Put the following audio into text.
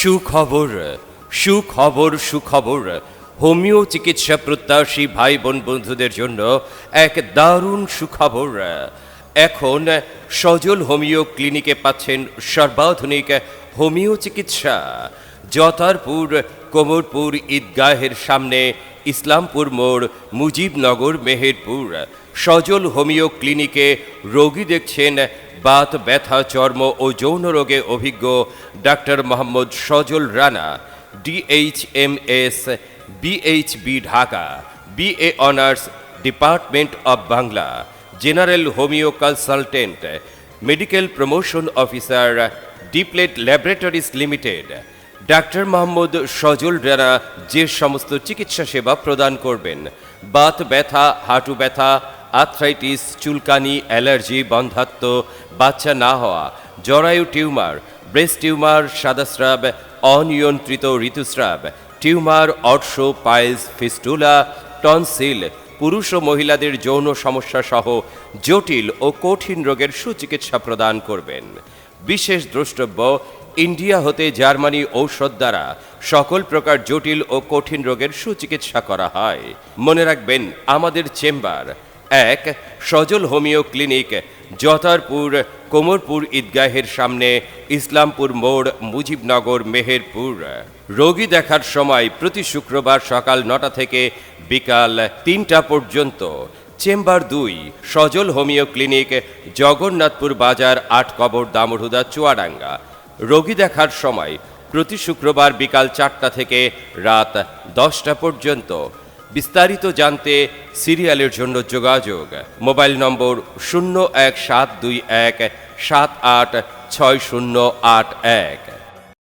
সুখবর সুখবর সুখবর। হোমিও চিকিৎসা প্রত্যাশী ভাই বোন বন্ধুদের জন্য এক দারুণ সুখবর। এখন সজল হোমিও ক্লিনিকে পাচ্ছেন সর্বাধুনিক হোমিও চিকিৎসা যথারপুর কোমরপুর ঈদগাহের সামনে ইসলামপুর মোড়, মুজিবনগর, মেহেরপুর। সজল হোমিও ক্লিনিকে রোগী দেখছেন বাত, ব্যথা, চর্ম ও যৌন রোগে অভিজ্ঞ doctor Mohammad Sajal Rana, DHMS, BHB Dhaka, BA honours, department of Bangla, general homeo consultant, medical promotion officer, ডিপ্লেট laboratories limited. Doctor Mohammad Sajal Rana যে সমস্ত চিকিৎসা সেবা প্রদান করবেন। বাত ব্যথা, হাঁটু ব্যথা, আর্থ্রাইটিস, চুলকানি, অ্যালার্জি বন্ধাত্ম বাচ্চা না হওয়া, জরায়ু টিউমার, ব্রেস্ট টিউমার সাদাস্রাব অনিয়ন্ত্রিত ঋতুস্রাব, টিউমার, অর্শ, পাইলস, ফিস্টুলা, টনসিল, পুরুষ ও মহিলাদের যৌন সমস্যা সহ জটিল ও কঠিন রোগের সুচিকিৎসা প্রদান করবেন। বিশেষ দ্রষ্টব্য ইন্ডিয়া হতে জার্মানি ঔষধ দ্বারা সকল প্রকার জটিল ও কঠিন রোগের সুচিকিৎসা করা হয়। মনে রাখবেন, আমাদের চেম্বার, এক সজল হোমিও ক্লিনিক জতারপুর কোমরপুর ঈদগাহের সামনে, ইসলামপুর মোড়, মুজিবনগর, মেহেরপুর। রোগী দেখার সময় প্রতি শুক্রবার সকাল নটা থেকে বিকাল তিনটা পর্যন্ত। চেম্বার দুই, সজল হোমিও ক্লিনিক, জগন্নাথপুর বাজার আট কবর দামরহুদা চুয়াডাঙ্গা। রোগী দেখার সময় প্রতি শুক্রবার বিকাল চারটা থেকে রাত দশটা পর্যন্ত। বিস্তারিত জানতে সিরিয়ালের জন্য যোগাযোগ। মোবাইল নম্বর শূন্য এক সাত দুই এক সাত আট ছয় শূন্য আট এক।